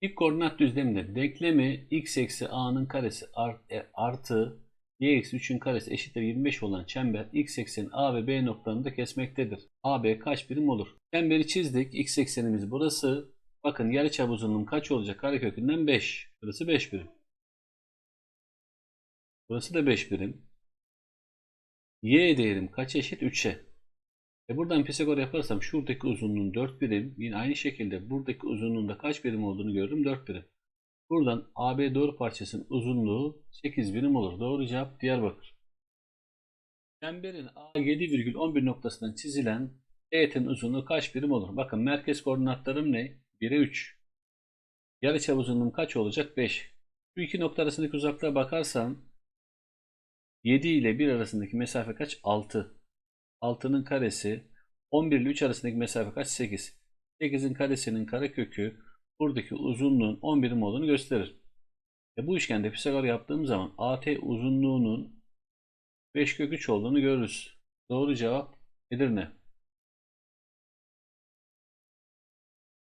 İlk koordinat düzleminde denklemi x eksi a'nın karesi art- e, artı y eksi 3'ün karesi eşittir 25 olan çember x eksenin a ve b noktalarında kesmektedir. AB kaç birim olur? Çemberi çizdik. X eksenimiz burası. Bakın yarıçap uzunluğum kaç olacak? Karekökünden 5. Burası 5 birim. Burası da 5 birim. Y değerim kaç eşit? 3'e. E buradan Pisagor yaparsam şuradaki uzunluğun 4 birim. Yine aynı şekilde buradaki uzunluğunda kaç birim olduğunu gördüm? 4 birim. Buradan AB doğru parçasının uzunluğu 8 birim olur. Doğru cevap Diyarbakır. Çemberin A7,11 noktasından çizilen teğetin uzunluğu kaç birim olur? Bakın merkez koordinatlarım ne? 1'e 3. Yarıçap uzunluğum kaç olacak? 5. Şu iki nokta arasındaki uzaklığa bakarsam 7 ile 1 arasındaki mesafe kaç? 6. 6'nın karesi 11 ile 3 arasındaki mesafe kaç? 8. 8'in karesinin karekökü buradaki uzunluğun 10 birim olduğunu gösterir. E bu üçgende Pisagor yaptığım zaman AT uzunluğunun 5 kök 3 olduğunu görürüz. Doğru cevap Edirne.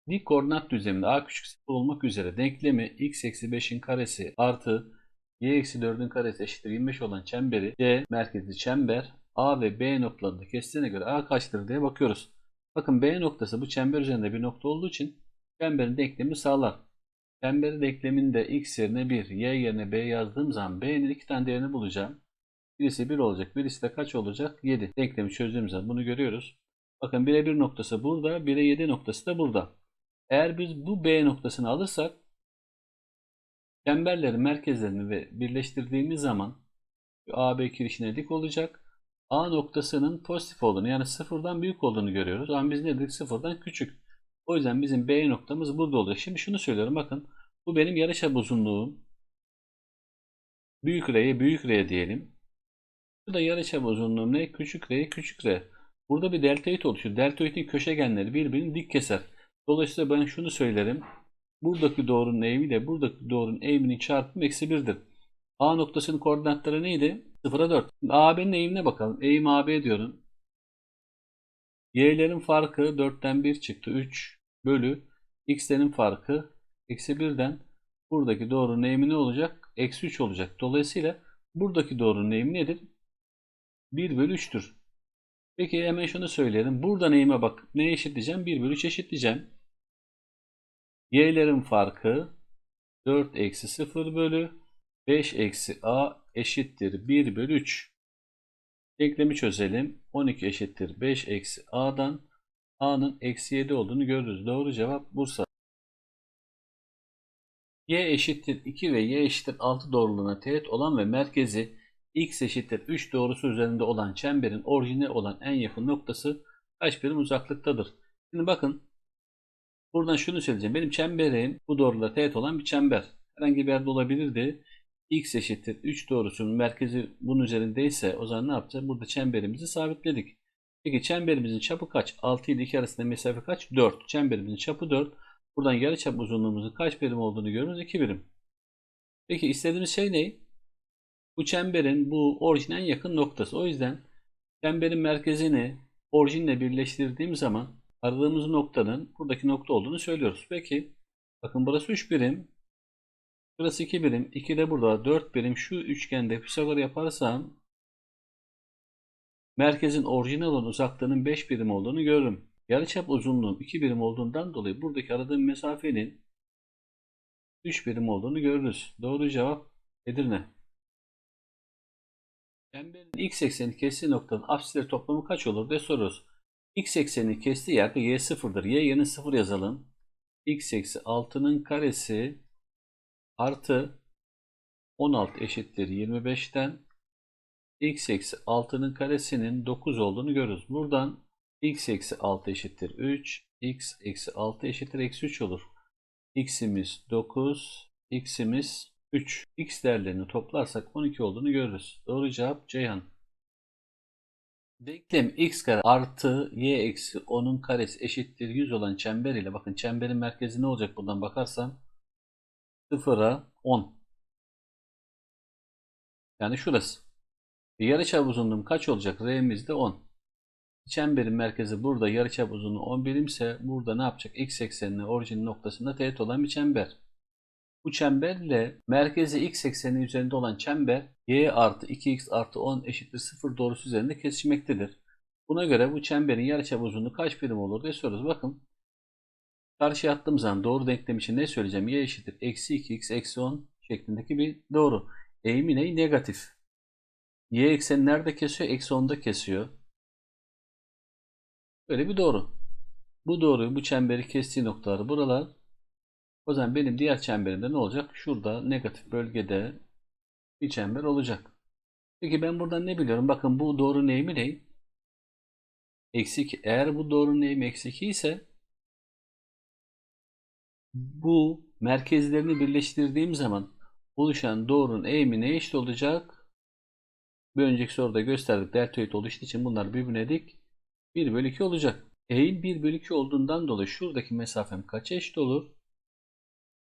Dik koordinat düzleminde a küçük 0 olmak üzere denklemi x eksi 5'in karesi artı y eksi 4'ün karesi eşittir 25 olan çemberi C merkezli çember A ve B noktalarında kestiğine göre A kaçtır diye bakıyoruz. Bakın B noktası bu çember üzerinde bir nokta olduğu için çemberin denklemi sağlar. Çemberin denkleminde x yerine 1, y yerine b yazdığım zaman b'nin iki tane değerini bulacağım. Birisi 1 olacak, birisi de kaç olacak? 7. Denklemi çözdüğüm zaman bunu görüyoruz. Bakın 1'e 1 noktası burada, 1'e 7 noktası da burada. Eğer biz bu B noktasını alırsak çemberlerin merkezlerini ve birleştirdiğimiz zaman AB kirişine dik olacak. A noktasının pozitif olduğunu yani sıfırdan büyük olduğunu görüyoruz. Ama biz ne dedik? Sıfırdan küçük. O yüzden bizim B noktamız burada olacak. Şimdi şunu söylüyorum bakın. Bu benim yarıçap uzunluğum. Büyük R'ye büyük R diyelim. Bu da yarıçap uzunluğum ne? Küçük R'ye küçük R. Burada bir deltoid oluşur. Deltoidin köşegenleri birbirini dik keser. Dolayısıyla ben şunu söylerim. Buradaki doğrunun eğimiyle buradaki doğrunun eğiminin çarpımı eksi 1'dir. A noktasının koordinatları neydi? 0'a 4. Şimdi AB'nin eğimine bakalım. Eğim AB diyorum. Y'lerin farkı 4'ten 1 çıktı. 3 bölü x'lerin farkı eksi 1'den buradaki doğrunun eğimi ne olacak? Eksi 3 olacak. Dolayısıyla buradaki doğrunun eğimi nedir? 1 bölü 3'tür. Peki hemen şunu söyleyelim. Buradan eğime bak. Ne eşitleyeceğim? 1 bölü 3 eşitleyeceğim. Y'lerin farkı 4 eksi 0 bölü 5 eksi a eşittir 1 bölü 3. Denklemi çözelim. 12 eşittir 5 eksi a'dan a'nın eksi 7 olduğunu görürüz. Doğru cevap Bursa. y eşittir 2 ve y eşittir 6 doğruluğuna teğet olan ve merkezi x eşittir 3 doğrusu üzerinde olan çemberin orijine olan en yakın noktası kaç birim uzaklıktadır? Şimdi bakın buradan şunu söyleyeceğim. Benim çemberim bu doğruluğa teğet olan bir çember. Herhangi bir yerde olabilirdi. X eşittir 3 doğrusunun merkezi bunun üzerindeyse o zaman ne yapacağız? Burada çemberimizi sabitledik. Peki çemberimizin çapı kaç? 6 ile 2 arasında mesafe kaç? 4. Çemberimizin çapı 4. Buradan yarıçap uzunluğumuzun kaç birim olduğunu görürüz? 2 birim. Peki istediğimiz şey ne? Bu çemberin bu orijine en yakın noktası. O yüzden çemberin merkezini orijinle birleştirdiğim zaman aradığımız noktanın buradaki nokta olduğunu söylüyoruz. Peki bakın burası 3 birim. Burası 2 birim. 2 de burada 4 birim. Şu üçgende Pisagor yaparsam merkezin orijinal olan uzaklığının 5 birim olduğunu görürüm. Yarıçap uzunluğum 2 birim olduğundan dolayı buradaki aradığım mesafenin 3 birim olduğunu görürüz. Doğru cevap Edirne. Çemberin x ekseni kestiği noktanın apsisleri toplamı kaç olur diye soruyoruz. x ekseni kestiği yerde y sıfırdır. y yerine 0 yazalım. x eksi 6'nın karesi artı 16 eşittir 25'ten x eksi 6'nın karesinin 9 olduğunu görürüz. Buradan x eksi 6 eşittir 3, x eksi 6 eşittir eksi 3 olur. x'imiz 9, x'imiz 3. x değerlerini toplarsak 12 olduğunu görürüz. Doğru cevap Ceyhan. Denklem x kare artı y eksi 10'un karesi eşittir 100 olan çember ile bakın çemberin merkezi ne olacak buradan bakarsam 0'a 10. Yani şurası. Yarıçap uzunluğum kaç olacak? R'miz de 10. Çemberin merkezi burada yarıçap uzunluğu 10 birimse burada ne yapacak? X eksenine orijin noktasında teğet olan bir çember. Bu çemberle merkezi x ekseni üzerinde olan çember y artı 2x artı 10 eşittir 0 doğrusu üzerinde kesişmektedir. Buna göre bu çemberin yarıçap uzunluğu kaç birim olur diye soruyoruz. Bakın karşıya attığım zaman doğru denklem için ne söyleyeceğim? y eşittir eksi 2x eksi 10 şeklindeki bir doğru. Eğimi ne? Negatif. Y ekseni nerede kesiyor? Eksi 10'da kesiyor. Böyle bir doğru. Bu doğruyu bu çemberi kestiği noktaları buralar. O zaman benim diğer çemberimde ne olacak? Şurada negatif bölgede bir çember olacak. Peki ben buradan ne biliyorum? Bakın bu doğru neyimi ne? Eksi 2. Eğer bu doğru neyimi eksi 2 ise bu merkezlerini birleştirdiğim zaman oluşan doğrunun eğimi neye eşit olacak? Bir önceki soruda gösterdik. Deltoid oluştuğu için bunlar birbirine dik. 1 bölü 2 olacak. Eğim 1 bölü 2 olduğundan dolayı şuradaki mesafem kaça eşit olur?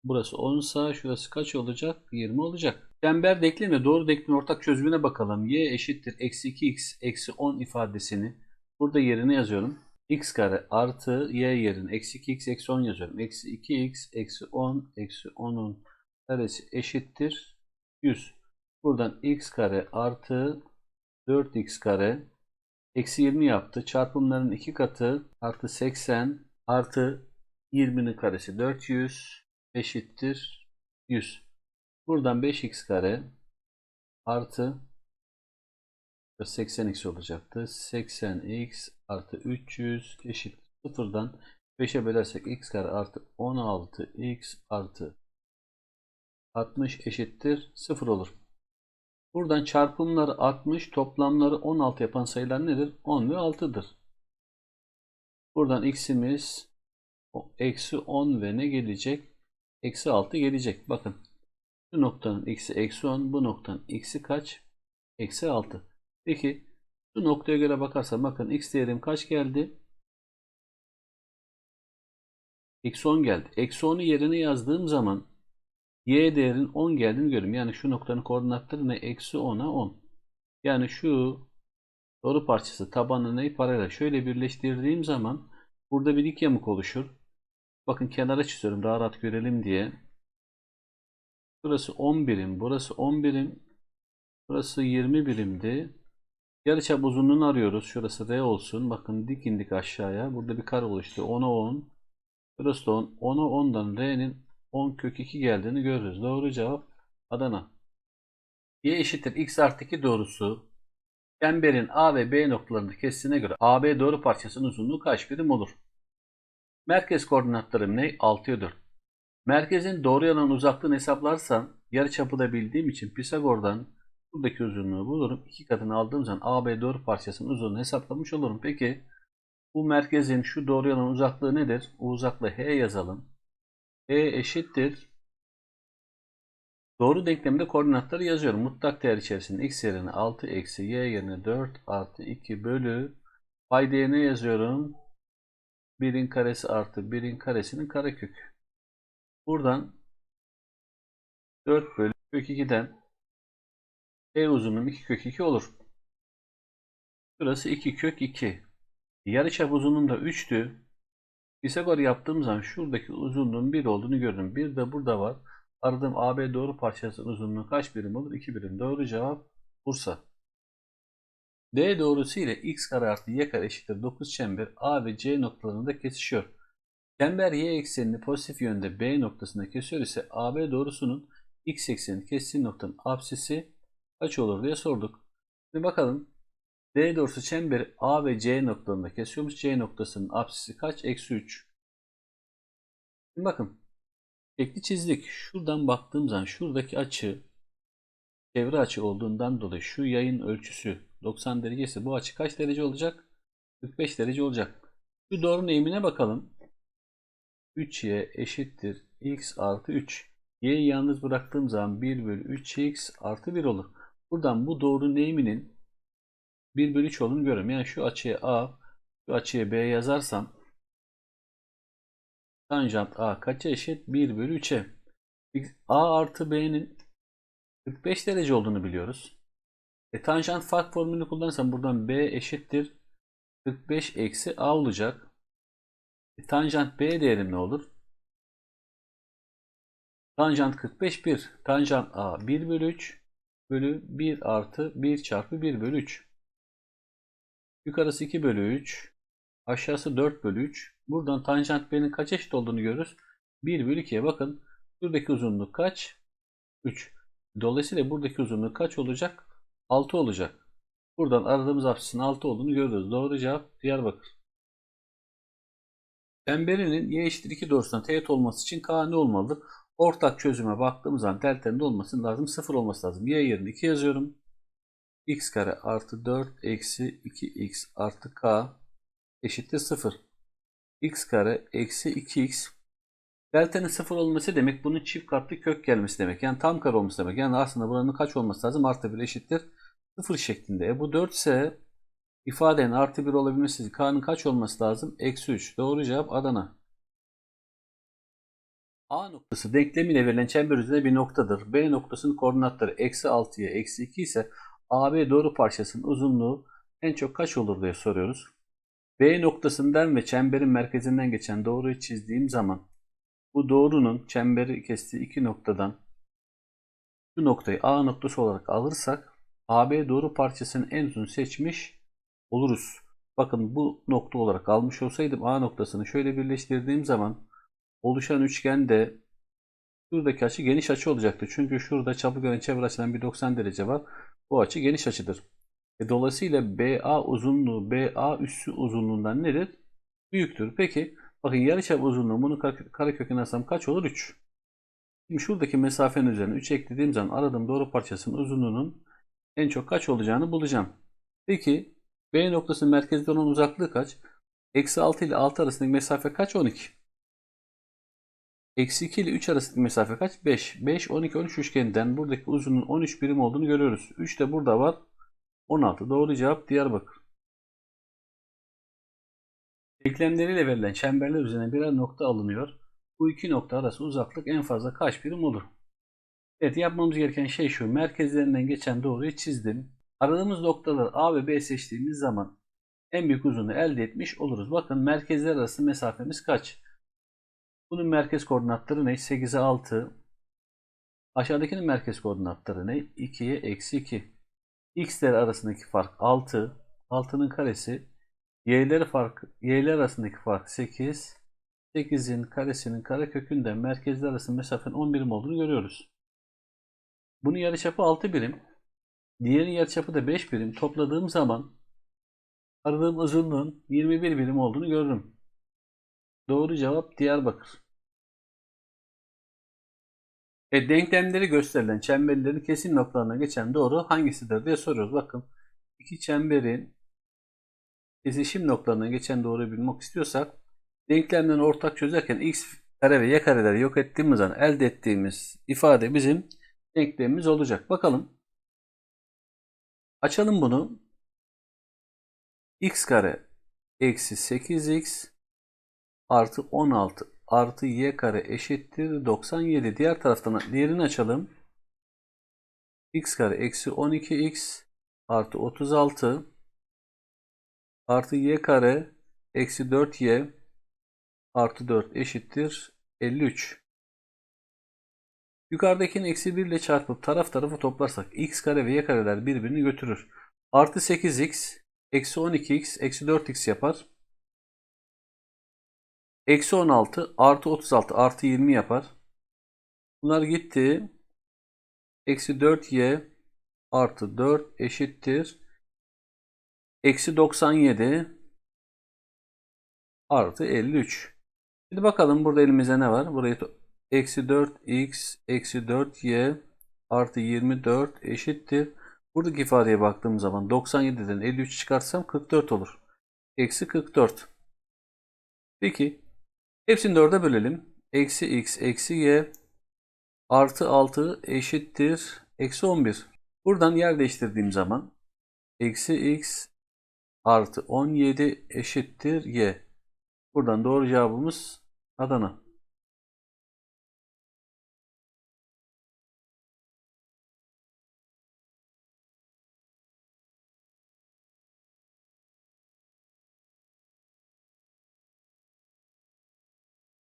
Burası 10 sa şurası kaç olacak? 20 olacak. Çember denklemle doğru denklemin ortak çözümüne bakalım. y eşittir eksi 2x eksi 10 ifadesini burada yerine yazıyorum. X kare artı y yerine eksi 2x eksi 10 yazıyorum. Eksi 2x eksi 10 eksi 10'un karesi eşittir 100. Buradan x kare artı 4x kare eksi 20 yaptı. Çarpımların iki katı artı 80 artı 20'nin karesi 400 eşittir 100. Buradan 5x kare artı 80x olacaktı. 80x artı 300 eşit sıfırdan 5'e bölersek x kare artı 16x artı 60 eşittir 0 olur. Buradan çarpımları 60, toplamları 16 yapan sayılar nedir? 10 ve 6'dır. Buradan x'imiz eksi 10 ve ne gelecek? Eksi 6 gelecek. Bakın. Bu noktanın x'i eksi 10, bu noktanın x'i kaç? Eksi 6. Peki bu noktaya göre bakarsam bakın x değerim kaç geldi? Eksi 10 geldi. Eksi 10'u yerine yazdığım zaman y değerinin 10 geldiğini görüyorum. Yani şu noktanın koordinatları ne? Eksi 10'a 10. Yani şu doğru parçası tabanı ne? Paralel. Şöyle birleştirdiğim zaman burada bir dik yamuk oluşur. Bakın kenara çiziyorum daha rahat görelim diye. Burası 10 birim. Burası 10 birim. Burası 20 birimdi. Yarıçap uzunluğunu arıyoruz. Şurası R olsun. Bakın dik indik aşağıya. Burada bir kare oluştu. 10'a 10. Burası da 10. 10'a 10'dan R'nin 10 kök 2 geldiğini görürüz. Doğru cevap Adana. Y eşittir x artı 2 doğrusu çemberin A ve B noktalarında kesişine göre AB doğru parçasının uzunluğu kaç birim olur? Merkez koordinatlarım ne? 6'ya 4. Merkezin doğru yalan uzaklığını hesaplarsam yarıçapı da bildiğim için Pisagor'dan buradaki uzunluğu bulurum. İki katını aldığım zaman AB doğru parçasının uzunluğunu hesaplamış olurum. Peki bu merkezin şu doğru yalan uzaklığı nedir? O uzaklığı H yazalım. E eşittir. Doğru denklemde koordinatları yazıyorum. Mutlak değer içerisinde x yerine 6 eksi y yerine 4 artı 2 bölü pay değerine yazıyorum. 1'in karesi artı 1'in karesinin karekök. Buradan 4 bölü kök 2'den e uzunluğum 2 kök 2 olur. Burası 2 kök 2. Yarıçap uzunluğum da 3'tü. Pisagor yaptığım zaman şuradaki uzunluğun 1 olduğunu gördüm. Bir de burada var. Aradığım AB doğru parçasının uzunluğu kaç birim olur? 2 birim. Doğru cevap Bursa. D doğrusu ile x kare artı y kare eşittir 9 çember A ve C noktalarında kesişiyor. Çember y eksenini pozitif yönde B noktasında kesiyor ise AB doğrusunun x eksenini kestiği noktanın apsisi kaç olur diye sorduk. Şimdi bakalım. D doğrusu çemberi A ve C noktalarında kesiyormuş. C noktasının apsisi kaç? Eksi 3. Şimdi bakın. Şekli çizdik. Şuradan baktığım zaman şuradaki açı çevre açı olduğundan dolayı şu yayın ölçüsü 90 derece ise bu açı kaç derece olacak? 45 derece olacak. Şu doğrunun eğimine bakalım. 3y eşittir x artı 3. y'yi yalnız bıraktığım zaman 1 bölü 3x artı 1 olur. Buradan bu doğrunun eğiminin 1 bölü 3 olduğunu görüyorum. Yani şu açıya A, şu açıya B yazarsam tanjant A kaça eşit? 1 bölü 3'e. A artı B'nin 45 derece olduğunu biliyoruz. E, tanjant fark formülünü kullanırsam buradan B eşittir 45 eksi a olacak. E, tanjant b değerim ne olur? Tanjant 45 1. Tanjant a 1 bölü 3 bölü 1 artı 1 çarpı 1 bölü 3. Yukarısı 2 bölü 3. Aşağısı 4 bölü 3. Buradan tanjant b'nin kaç eşit olduğunu görürüz. 1 bölü 2'ye bakın. Buradaki uzunluk kaç? 3. Dolayısıyla buradaki uzunluk kaç olacak? 6 olacak. Buradan aradığımız apsisin 6 olduğunu görüyoruz. Doğru cevap Diyarbakır. Çemberinin y eşittir 2 doğrusuna teğet olması için k ne olmalıdır? Ortak çözüme baktığımız zaman delta'nın da olması lazım. 0 olması lazım. Y yerine 2 yazıyorum. x kare artı 4 eksi 2x artı k eşittir 0. x kare eksi 2x delta'nın 0 olması demek bunun çift katlı kök gelmesi demek. Yani tam kare olması demek. Yani aslında buranın kaç olması lazım? Artı 1 eşittir 0 şeklinde. E bu 4 ise ifadenin artı 1 olabilmesi için k'nın kaç olması lazım? Eksi 3. Doğru cevap Adana. A noktası denklemiyle verilen çember üzerinde bir noktadır. B noktasının koordinatları eksi 6'ya eksi 2 ise AB doğru parçasının uzunluğu en çok kaç olur diye soruyoruz. B noktasından ve çemberin merkezinden geçen doğruyu çizdiğim zaman bu doğrunun çemberi kestiği iki noktadan şu noktayı A noktası olarak alırsak AB doğru parçasının en uzun seçmiş oluruz. Bakın bu nokta olarak almış olsaydım A noktasını şöyle birleştirdiğim zaman oluşan üçgende şuradaki açı geniş açı olacaktı. Çünkü şurada gören çevre açıdan bir 90 derece var. Bu açı geniş açıdır. E dolayısıyla BA uzunluğu BA üssü uzunluğundan nedir? Büyüktür. Peki bakın yarıçap uzunluğu bunu kareköküne alsam kaç olur? 3. Şimdi şuradaki mesafenin üzerine 3 eklediğim zaman aradığım doğru parçasının uzunluğunun en çok kaç olacağını bulacağım. Peki B noktasının merkezde olan uzaklığı kaç? Eksi 6 ile 6 arasındaki mesafe kaç? 12. Eksi 2 ile 3 arasındaki mesafe kaç? 5. 5, 12, 13 üçgeninden buradaki uzunluğun 13 birim olduğunu görüyoruz. 3 de burada var. 16. Doğru cevap Diyarbakır. Denklemleriyle verilen çemberler üzerine birer nokta alınıyor. Bu iki nokta arası uzaklık en fazla kaç birim olur? Evet yapmamız gereken şey şu. Merkezlerinden geçen doğruyu çizdim. Aradığımız noktaları A ve B seçtiğimiz zaman en büyük uzunluğu elde etmiş oluruz. Bakın merkezler arası mesafemiz kaç? Bunun merkez koordinatları ne? 8'e 6. Aşağıdakinin merkez koordinatları ne? 2'ye eksi 2. X'ler arasındaki fark 6. 6'nın karesi. Y'ler fark, Y'ler arasındaki fark 8. 8'in karesinin karekökünden merkezler arasında mesafenin 10 birim olduğunu görüyoruz. Bunun yarıçapı 6 birim. Diğerinin yarıçapı da 5 birim. Topladığım zaman aradığım uzunluğun 21 birim olduğunu görürüm. Doğru cevap Diyarbakır. E, denklemleri gösterilen çemberlerin kesin noktalarına geçen doğru hangisidir diye soruyoruz. Bakın iki çemberin kesişim noktalarına geçen doğruyu bilmek istiyorsak denklemden ortak çözerken x kare ve y kareleri yok ettiğimiz zaman elde ettiğimiz ifade bizim denklemimiz olacak. Bakalım. Açalım bunu. x kare eksi 8x artı 16 artı y kare eşittir 97. Diğer taraftan diğerini açalım. x kare eksi 12x artı 36 artı y kare eksi 4y artı 4 eşittir 53. Yukarıdakini eksi 1 ile çarpıp taraf tarafı toplarsak x kare ve y kareler birbirini götürür. Artı 8x eksi 12x eksi 4x yapar. Eksi 16 artı 36 artı 20 yapar. Bunlar gitti. Eksi 4y artı 4 eşittir. Eksi 97 artı 53. Şimdi bakalım burada elimizde ne var? Burayı eksi 4x eksi 4y artı 24 eşittir. Buradaki ifadeye baktığım zaman 97'den 53 çıkarsam 44 olur. Eksi 44. Peki hepsini 4'e bölelim. Eksi x eksi y artı 6 eşittir. Eksi 11. Buradan yer değiştirdiğim zaman eksi x artı 17 eşittir y. Buradan doğru cevabımız Adana.